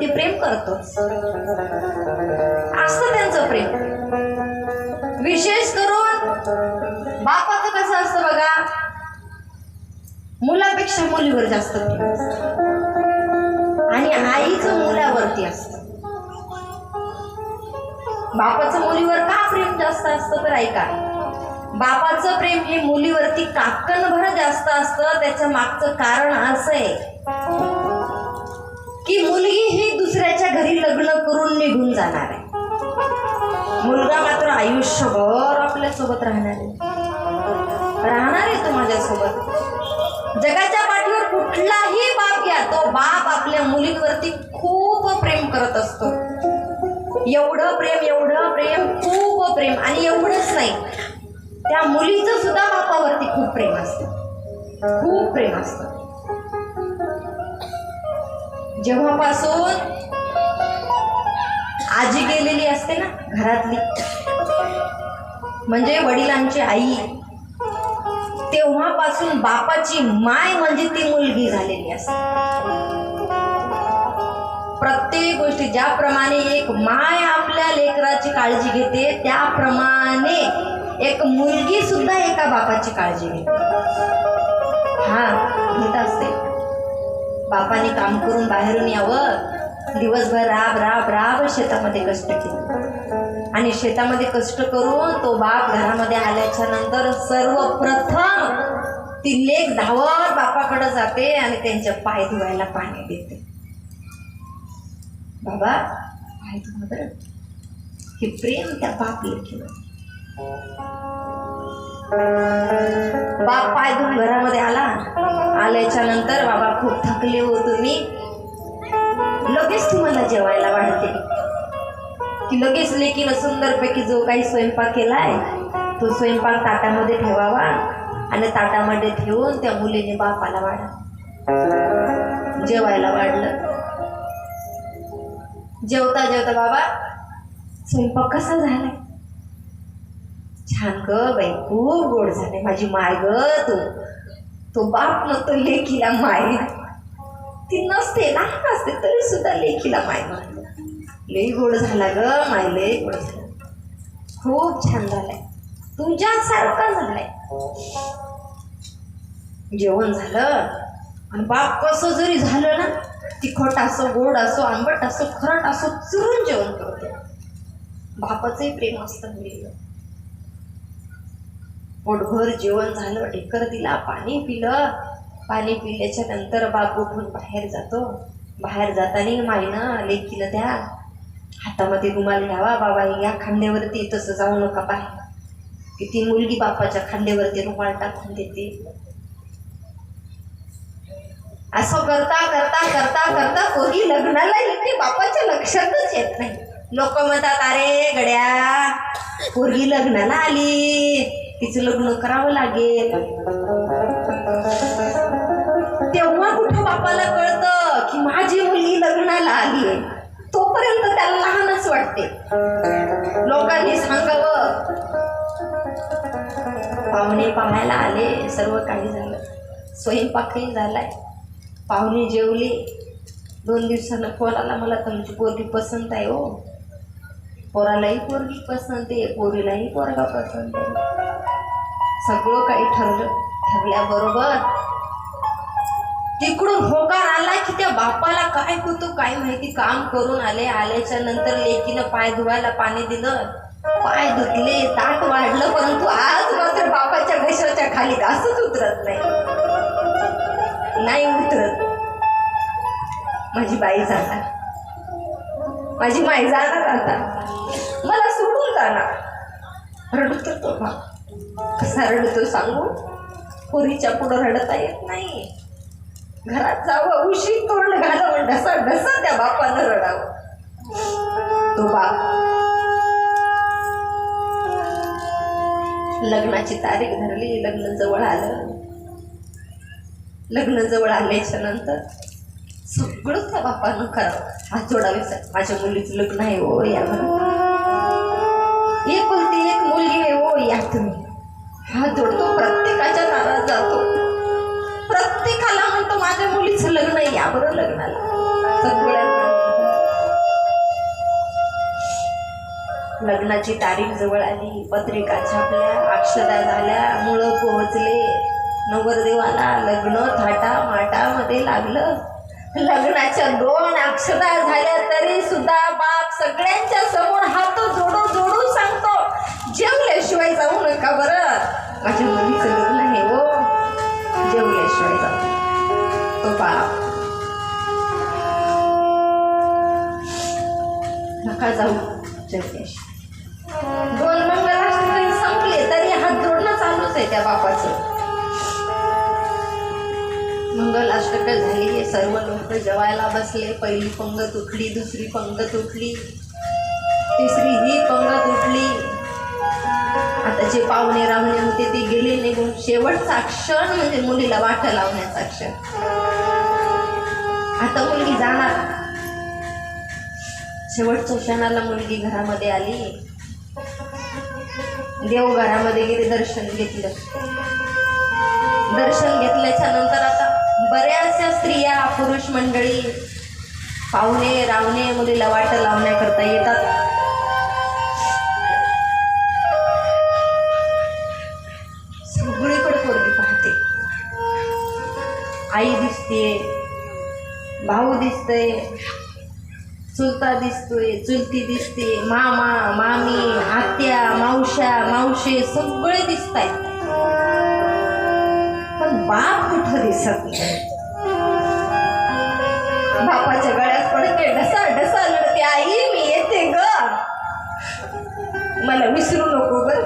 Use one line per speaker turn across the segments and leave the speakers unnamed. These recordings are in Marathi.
ते प्रेम करतो. असतं त्यांचं प्रेम. विशेष करून बापाचं कसं असतं बघा? मुलापेक्षा मुलीवर जास्त प्रेम आणि आईचं मुलावरती असतं. बापाचं मुलीवर का प्रेम जास्त असतं तर ऐका. बापाचं प्रेम हे मुलीवरती काकणभर जास्त असतं. त्याच्या मागचं कारण असं आहे. की मुलगी ही दुसऱ्याच्या घरी लग्न करून निघून जाणार आहे. मुलगा मात्र आयुष्यभर आपल्यासोबत राहणार आहे. राहणार आहे तो माझ्यासोबत. जगाच्या पाठीवर कुठलाही बाप घ्या तो बाप आपल्या मुलींवरती खूप प्रेम करत असतो. एवढं प्रेम एवढं प्रेम खूप प्रेम आणि एवढंच नाही. त्या मुलीचं सुद्धा बापावरती खूप प्रेम असतं. खूप प्रेम असतं. जेव्हापासून आजी गेलेली असते ना घरातली म्हणजे वडिलांची आई तेव्हापासून बापाची माय म्हणजे ती मुलगी झालेली असते. प्रत्येक गोष्टी ज्याप्रमाणे एक माय आपल्या लेकराची काळजी घेते त्याप्रमाणे एक मुलगी सुद्धा एका बापाची काळजी घेते. बापाने काम करून बाहेरून यावं. दिवसभर राब राब राब शेतामध्ये कष्ट केले. आणि शेतामध्ये कष्ट करून तो बाप घरामध्ये आल्याच्यानंतर सर्वप्रथम ती लेक धावत बापाकडे जाते आणि त्यांच्या पाय धुवायला पाणी देते. बाबा पाय धुवा बरं. हे प्रेम त्या बाप लेखीवर बाप पाय धुवून घरामध्ये आला. आल्याच्यानंतर बाबा खूप थकले हो तुम्ही. लगेच तुम्हाला जेवायला वाढते. की लगेच लेकीनं सुंदरपैकी जो काही स्वयंपाक केलाय तो स्वयंपाक ताटामध्ये ठेवावा आणि ताटामध्ये ठेवून त्या मुलीने बापाला वाढ. जेवायला वाढलं. जेवता जेवता बाबा स्वयंपाक कसा झाला? छान ग बाई खूप गोड झाले माझी माय ग तू. तो बाप म्हणतो लेखीला लेकीला माय. ती नसते लहान असते तरी सुद्धा लेकीला माय म्हणतो. लई गोड झाला ग माय लई गोड झाला. खूप छान झालाय. तुमच्यासारखा झालाय. जेवण झालं. आणि बाप कसं जरी झालं ना तिखट असो गोड असो आंबट असो खरट असो चुरून जेवण करतो. बापाचंही प्रेम असतं मुलीवर पोटभर जेवण झालं ढेकर दिला पाणी पिलं. पाणी पिल्याच्या नंतर बाप उठून बाहेर जातो. बाहेर जाताना माईनं लेकीनं द्या. हातामध्ये रुमाल घ्यावा. बाबा या खांद्यावरती तसं जाऊ नका बाहेर. किती मुलगी बापाच्या खांद्यावरती रुमाल टाकून देते. असं करता करता करता करता कोणी लग्नाला येते बापाच्या लक्षातच येत नाही. लोक म्हणतात अरे गड्या पोरगी लग्नाला आली. तिचं लग्न करावं लागेल. तेव्हा कुठं बापाला कळतं की माझी मुलगी लग्नाला आली तोपर्यंत त्याला लहानच वाटते. लोकांनी सांगावं पाहुणे पाहायला आले सर्व काही झालं. स्वयंपाकही झालाय. पाहुणे जेवले. दोन दिवसानं फोन आला मला तुमची पोरगी पसंत आहे हो. पोरालाही पोरगी पसंत आहे पोरीलाही पोरगा पसंत आहे. सगळं काही ठरलं. ठरल्याबरोबर तिकडून होकार आला की त्या बापाला काय होतं काय माहिती काम करून आले. आल्याच्यानंतर लेकीनं पाय धुवायला पाणी दिलं. पाय धुतले ताट वाढलं परंतु आज मात्र बापाच्या घशाच्या खाली असंच उतरत नाही. नाही उतरत. माझी बाई जाणार. माझी माई जाणार आता. मला सोडून जाणार. रडतो तो बाप. कसा रडतो सांगू? पोरीच्या पुढं रडता येत नाही. घरात जावं उशी तोंड घालावं ढसा ढसा त्या बापानं रडावं. तो बाप लग्नाची तारीख धरली लग्न जवळ आलं. लग्न जवळ आल्याच्यानंतर सगळं त्या बापानं करावं. हात जोडावे माझ्या मुलीचं लग्न आहे हो या म्हणून एकुलती एक मुलगी आहे ओ या तुम्ही. हा जोडतो प्रत्येकाच्या दारात जातो. प्रत्येकाला म्हणतो माझ्या मुलीचं लग्न या लग्नाला. लग्नाची तारीख जवळ आली पत्रिका छापल्या अक्षरा झाल्या मुळं पोहोचले. नवरदेवाला लग्न थाटा माटामध्ये लागलं. लग्नाच्या दोन अक्षरा झाल्या तरी सुद्धा बाप सगळ्यांच्या समोर हात जोडू जोडू सांगतो जेवल्याशिवाय जाऊ नका बरं. माझ्या मुलीचं लग्न आहे हो. जेवल्याशिवाय जाऊ तो बाप नका जाऊ. जगदीश दोन मंगलाष्टमी संपले तरी हात जोडणं चालूच आहे त्या बापाचं. मंगलाष्टक झाली सर्व लोक जेवायला बसले. पहिली पंगत उठली दुसरी पंगत उठली. तिसरी ही पंगत उठली. आता जे पाहुणे राहुणे होते ते गेले निघून. शेवटचा क्षण म्हणजे मुलीला वाट लावण्याचा क्षण. आता मुलगी जाणार. शेवटच्या क्षणाला मुलगी घरामध्ये आली. देव घरामध्ये गेले दर्शन घेतलं. दर्शन घेतल्याच्या नंतर आता बऱ्याचशा स्त्रिया पुरुष मंडळी पाहुणे रावणे मुलीला वाट लावण्याकरता येतात. आई दिसते भाऊ दिसतंय चुलता दिसतोय चुलती दिसते मामा मामी आत्या मावश्या मावशे सगळे दिसत आहेत पण बाप कुठं दिसत नाही? बापाच्या गळ्यात पडते ढसा ढसा लढते. आई मी येते ग. मला विसरू नको ग.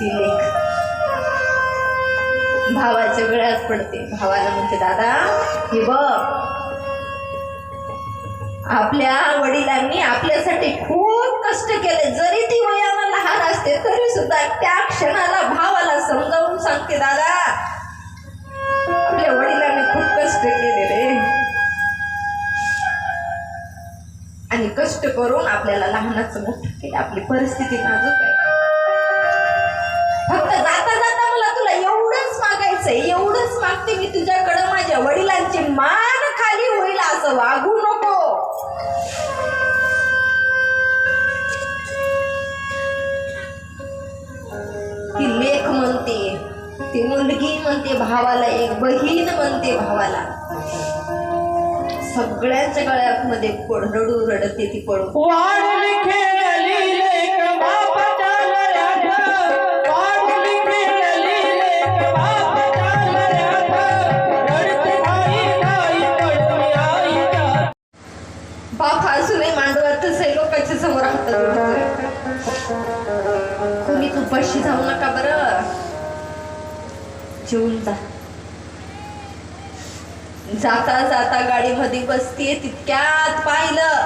ती लेख. भावाच्या गळ्यात पडते. भावाला म्हणते दादा हे बघ. आपल्या वडिलांनी आपल्यासाठी खूप कष्ट केले. जरी ती वयाला लहान असते तरी सुद्धा त्या क्षणाला भावाला समजावून सांगते दादा आपल्या वडिलांनी खूप कष्ट केले रे. आणि कष्ट करून आपल्याला लहानाचं मोठं केलं. आपली परिस्थिती नाजूक आहे. फक्त एवढंच एवढंच मागते मी तुझ्याकडं माझ्या वडिलांची मान खाली होईल असं वागू नको. ती लेख म्हणते ती मुलगी म्हणते भावाला एक बहीण म्हणते भावाला. सगळ्यांच्या गळ्यामध्ये पड रडू रडते ती पडू जाता जाता गाडीमध्ये बसतीये तितक्यात पाहिलं.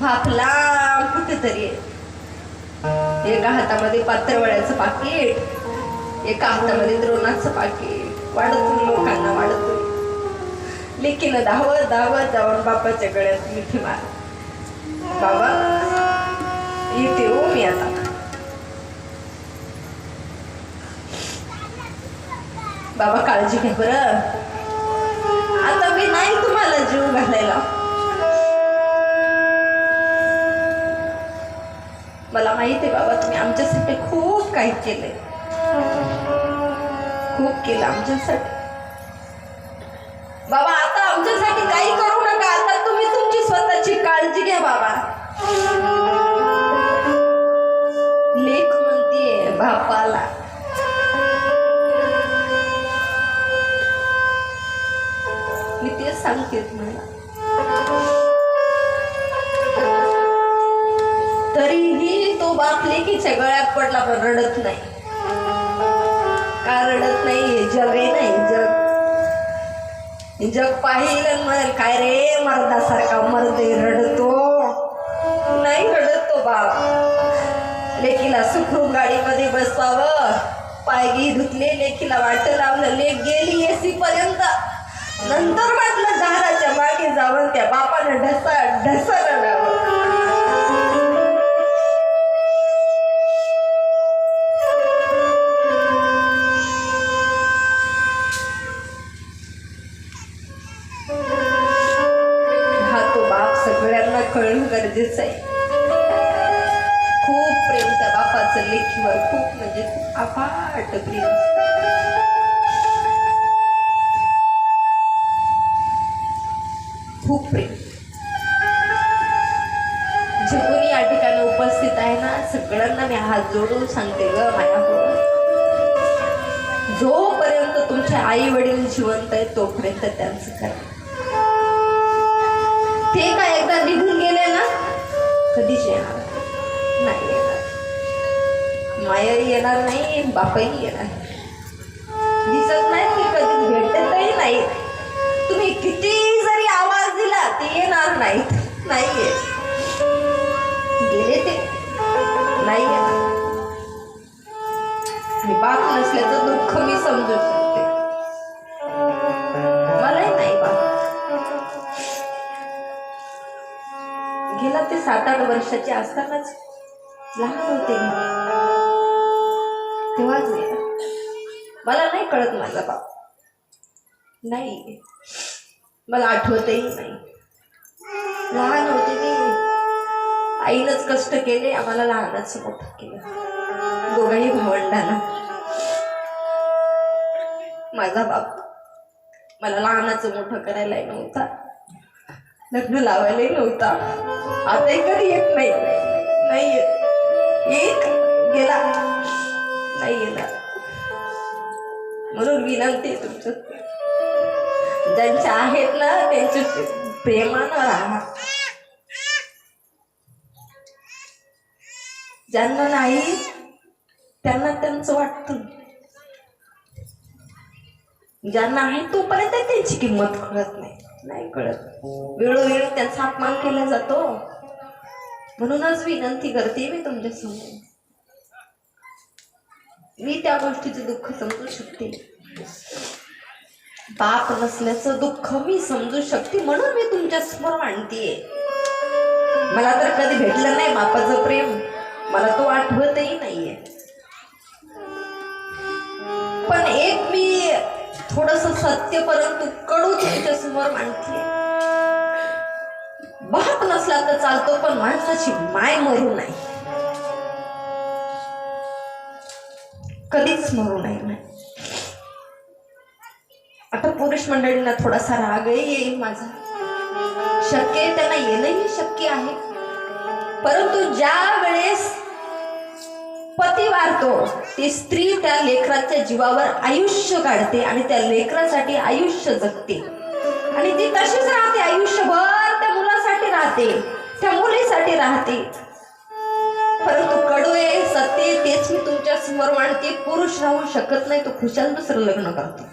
भापला कुठेतरी. एका हातामध्ये पात्रवड्याचं पाकिट एका हातामध्ये द्रोणाचं पाकिट. वाढत लोकांना वाढतोय लेकीनं धावत धावत जाऊन बापाच्या गळ्यात मिठी मार बाबा येते हो मी आता. बाबा काळजी घ्या बरं. आता मी नाही तुम्हाला जीव घालायला. मला माहिती आहे बाबा तुम्ही आमच्यासाठी खूप काही केलंय. खूप केलं आमच्यासाठी. म्हणेल काय रे मर्दासारखा मर्द रडतो. नाही रडत तो बाप. लेकीला सुखरूप गाडीमध्ये बसवावं. पायगी धुतले लेकीला वाट लावलं लेक गेली एसी पर्यंत नंतर वाटलं दाराच्या मागे जावं त्या बापानं ढसा ढसा गरजेचं आहे खूप प्रेम त्या बापाचं लेखीवर खूप म्हणजे खूप अफाट प्रेम. खूप प्रेम. जे कोणी या ठिकाणी उपस्थित आहे ना सगळ्यांना मी हात जोडून सांगते ग माया जोपर्यंत तुमचे आई वडील जिवंत आहे तोपर्यंत त्यांचं करा. ते काय एकदा निघून गेले कधीच येणार नाही येणार. मायाही येणार नाही बापाही येणार दिसत नाही की कधी भेटतही नाही तुम्ही किती जरी आवाज दिला ते येणार नाहीत नाही येत. गेले ते नाही येणार. मी बाप नसल्याचं दुःख मी समजतो ते सात आठ वर्षाचे असतानाच लहान होते तेव्हाच गेला मला नाही कळत माझा बाप. नाही. मला आठवतही नाही. लहान होते मी. आईनंच कष्ट केले आम्हाला लहानच मोठं केलं. दोघाही भावंडांना. माझा बाप मला लहानाचं मोठं करायलाही नव्हता. लग्न लावायलाही नव्हता आताही कधी येत नाही. नाही येत. गेला. नाही येणार. म्हणून विनंती आहे तुमचं. ज्यांच्या आहेत ना त्यांचे प्रेमानं राहा. ज्यांना नाही त्यांना त्यांचं वाटतं. ज्यांना आहे तोपर्यंत त्यांची किंमत कळत नाही. नाही कळत. वेळोवेळी त्यांचा अपमान केला जातो. म्हणूनच विनंती करते मी तुमच्यासमोर मी त्या गोष्टीचं दुःख समजू शकते. बाप नसल्याचं दुःख मी समजू शकते म्हणून मी तुमच्यासमोर मांडतीये. मला तर कधी भेटलं नाही बापाचं प्रेम. मला तो आठवतही नाहीये. पण एक मी थोडस सत्य परंतु कडू तुमच्यासमोर बाप नसला तर चालतो पण माणसाची माय मरू नाही. कधीच मरू नाही आता पुरुष मंडळींना थोडासा रागही येईल माझा. शक्य त्यांना येणंही शक्य आहे. परंतु ज्या वेळेस पती वारतो ती स्त्री त्या लेकराच्या जीवावर आयुष्य काढते आणि त्या लेकरासाठी आयुष्य जगते. आणि ती तशीच राहते आयुष्यभर त्या मुलासाठी राहते त्या मुलीसाठी राहते. परंतु कडू आहे सत्य तेच मी तुमच्यासमोर मांडते पुरुष राहू शकत नाही तो खुशाल दुसरं लग्न करतो.